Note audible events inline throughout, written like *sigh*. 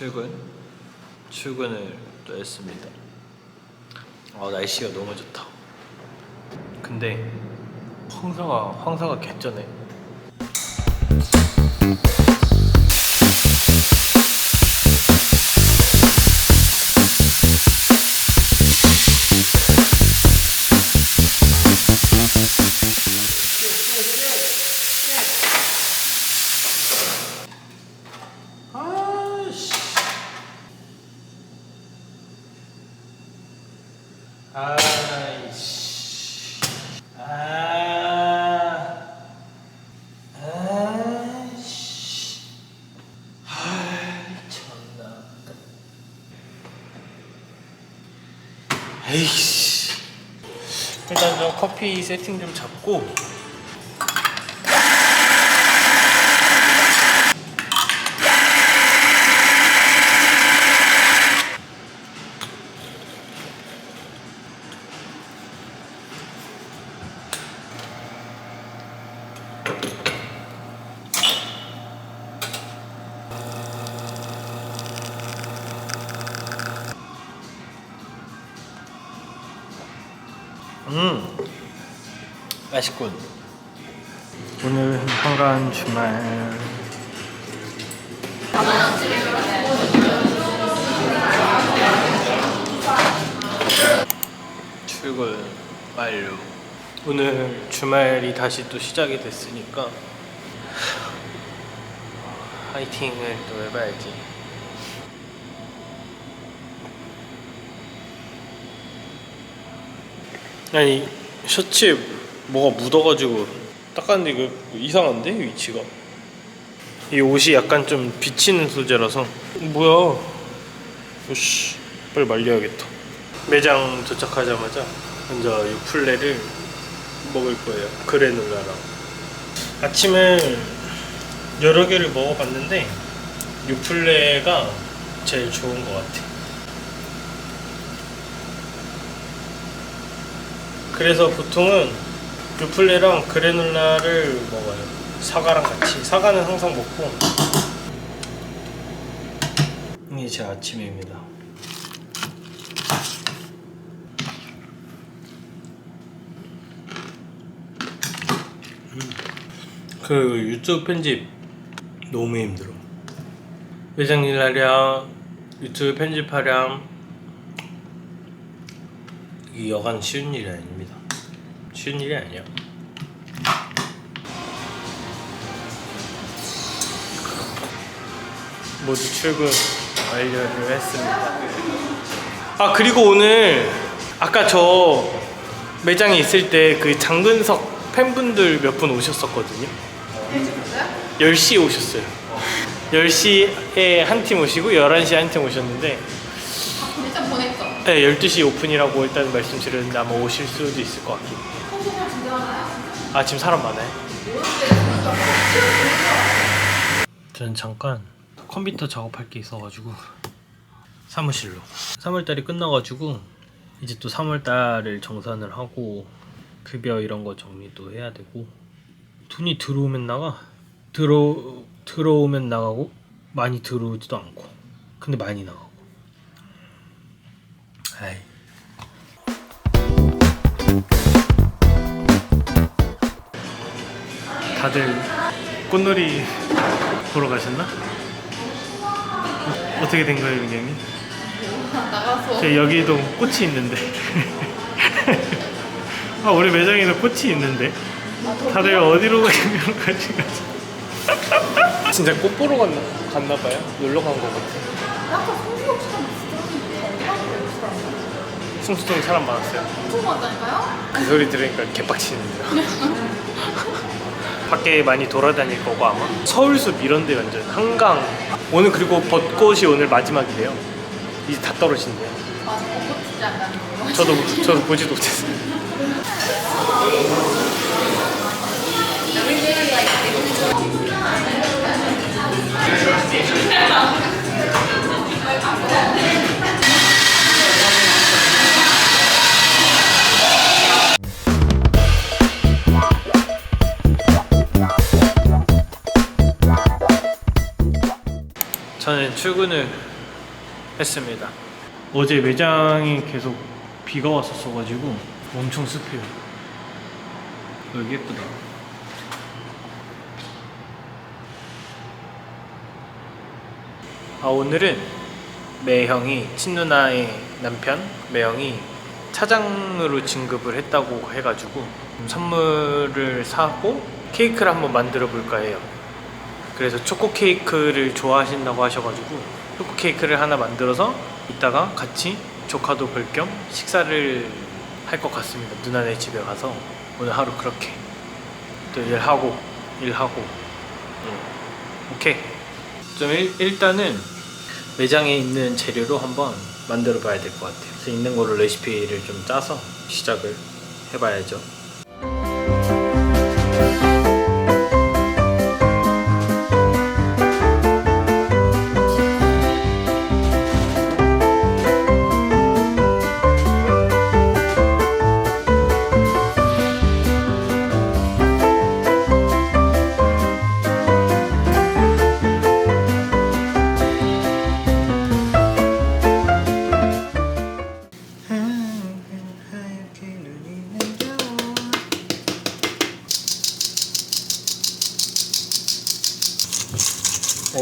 출근 출근을 또 했습니다. 아 날씨가 너무 좋다. 근데 황사가 황사가 개쩌네. 에이씨. 일단 저 커피 세팅 좀 잡고 맛있군. 오늘 한가한 주말. 출근 완료. 오늘 주말이 다시 또 시작이 됐으니까 화이팅을 또 해봐야지. 아니 셔츠에 뭐가 묻어가지고 닦았는데 이거 이상한데? 위치가? 이 옷이 약간 좀 비치는 소재라서. 뭐야? 오씨 빨리 말려야겠다. 매장 도착하자마자 먼저 이 플레를 먹을 거예요. 그래놀라랑. 아침을 여러 개를 먹어봤는데 유플레가 제일 좋은 것 같아. 그래서 보통은 유플레랑 그래놀라를 먹어요. 사과랑 같이. 사과는 항상 먹고. 이게 제 아침입니다. 그 유튜브 편집 너무 힘들어. 매장 일 하랴, 유튜브 편집하랴, 이 여간 쉬운 일이 아닙니다. 쉬운 일이 아니야. 모두 출근 완료를 했습니다. 아 그리고 오늘 아까 저 매장에 있을 때 그 장근석 팬분들 몇 분 오셨었거든요. 10시에 오셨어요. 10시에 한 팀 오시고 11시에 한 팀 오셨는데 일단 보냈죠. 네, 12시 오픈이라고 일단 말씀드렸는데 아마 오실 수도 있을 것 같긴 해요. 아 지금 사람 많아요? 저는 잠깐 컴퓨터 작업할 게 있어가지고 사무실로. 3월달이 끝나가지고 이제 또 3월달을 정산을 하고 급여 이런 거 정리도 해야 되고 돈이 들어오면 나가 들어 들어오면 나가고 많이 들어오지도 않고. 근데 많이 나가고. 아이 다들 꽃놀이 보러 가셨나? 어, 어떻게 된 거예요, 은영이? 나가서 제 여기도 꽃이 있는데. *laughs* 아, 우리 매장에도 꽃이 있는데. 다들 어디로 가면 가지 가지. 진짜 꽃 보러 갔나, 갔나 봐요. 놀러 간 거 같아. 아까 진짜 승수동에 사람 많았어요. 엄청 많다니까요? 그 소리 들으니까 개빡치는데요. *laughs* 밖에 많이 돌아다닐 거고 아마 서울숲 이런 데 완전 한강 오늘 그리고 벚꽃이 오늘 마지막이래요. 이제 다 떨어진대요. 맞아, 벚꽃 진짜 안 거. 저도 저도 보지도 못했어요. *laughs* 저는 출근을 했습니다. 어제 매장에 계속 비가 왔었어가지고 엄청 습해요. 여기 예쁘다. 아 오늘은 매형이 친누나의 남편 매형이 차장으로 진급을 했다고 해가지고 선물을 사고 케이크를 한번 만들어 볼까 해요. 그래서 초코 케이크를 좋아하신다고 하셔가지고 초코 케이크를 하나 만들어서 이따가 같이 조카도 볼 겸 식사를 할 것 같습니다. 누나네 집에 가서 오늘 하루 그렇게 또 일하고 일하고 음. 오케이 좀 일, 일단은 매장에 있는 재료로 한번 만들어 봐야 될 것 같아요. 그래서 있는 거로 레시피를 좀 짜서 시작을 해봐야죠.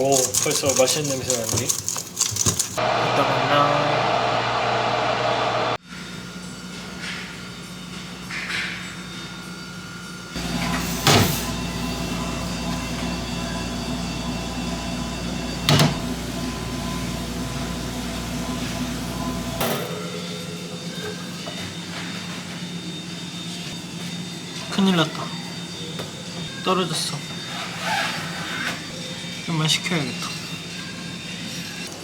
오 벌써 맛있는 냄새 나는데? 이따 만나. 큰일 났다. 떨어졌어 식혀야겠다.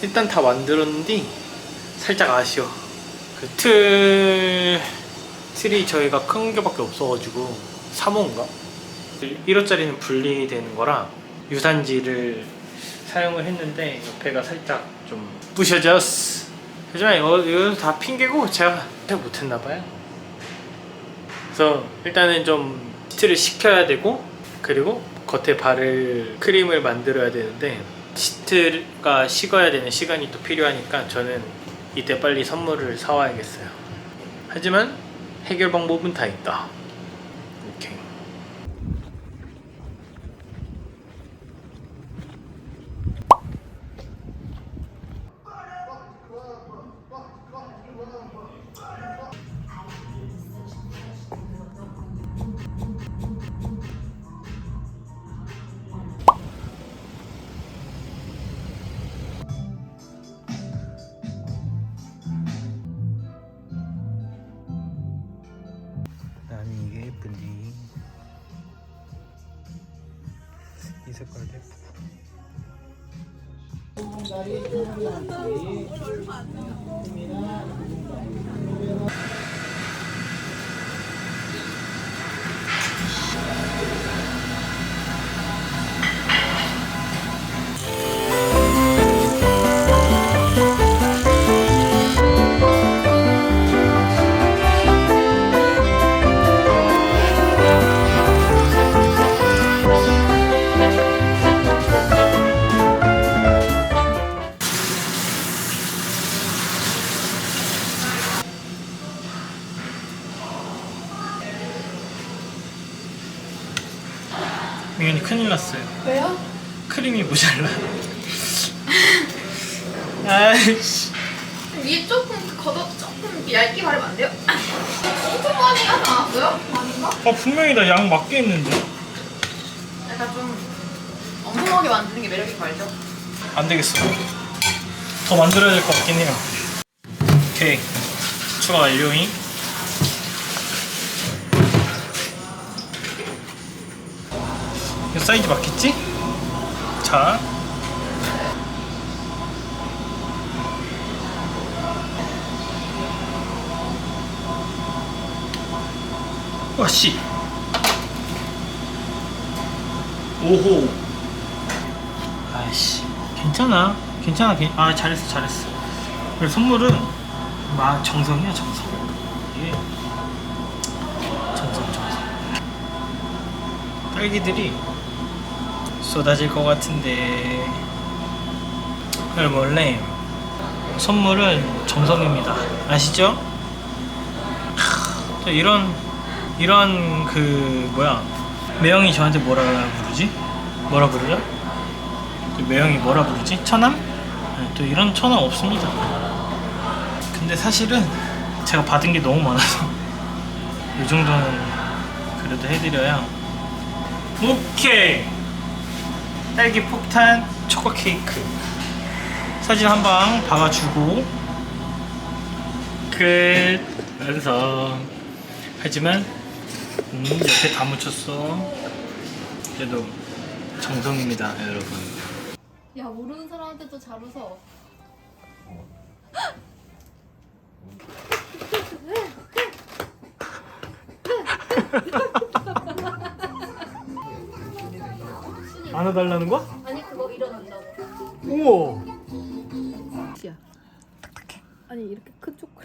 일단 다 만들었는데 살짝 아쉬워. 그 틀 틀이 저희가 큰 개밖에 없어가지고 3호인가? 1호짜리는 분리되는 거라 유산지를 사용을 했는데 옆에가 살짝 좀 부셔졌어. 하지만 이거, 이거 다 핑계고 제가 잘 못했나 봐요. 그래서 일단은 좀 시트를 식혀야 되고 그리고 겉에 바를 크림을 만들어야 되는데 시트가 식어야 되는 시간이 또 필요하니까 저는 이때 빨리 선물을 사와야겠어요. 하지만 해결 방법은 다 있다. 나는 이게 예쁜데 이 색깔도 예쁘고 민현이 큰일 났어요 왜요? 크림이 모자라 *laughs* 아이씨 위에 조금 그 걷어 조금 얇게 바르면 안 돼요? 엄청 많이 않았어요? 아닌가? 아 분명히 나 양 맞게 했는데 약간 좀 엉성하게 만드는 게 매력인 거 알죠? 안 되겠어. 더 만들어야 될 것 같긴 해요. 오케이. 추가 완료잉. 사이즈 맞겠지? 자. 와씨. 오호. 아이씨 괜찮아 괜찮아 괜- 아 잘했어 잘했어 그리고 선물은 막 정성이야 정성 이게 정성 정성 딸기들이 쏟아질 것 같은데 그럼 원래 선물은 정성입니다. 아시죠? 하, 또 이런 이런 그 뭐야 매형이 저한테 뭐라 부르지? 뭐라 부르죠? 그 매형이 뭐라 부르지? 처남? 네, 또 이런 처남 없습니다. 근데 사실은 제가 받은 게 너무 많아서 *laughs* 이 정도는 그래도 해드려야 오케이 딸기 폭탄 초코 케이크. 사진 한 방 박아주고. 끝. 완성. 하지만 음, 옆에 다 묻혔어. 그래도 정성입니다 여러분. 야 모르는 사람한테도 잘 웃어. *laughs* 안아달라는 거야? 아니 그거 일어난다고. 우와 아니 이렇게 큰 초콜릿.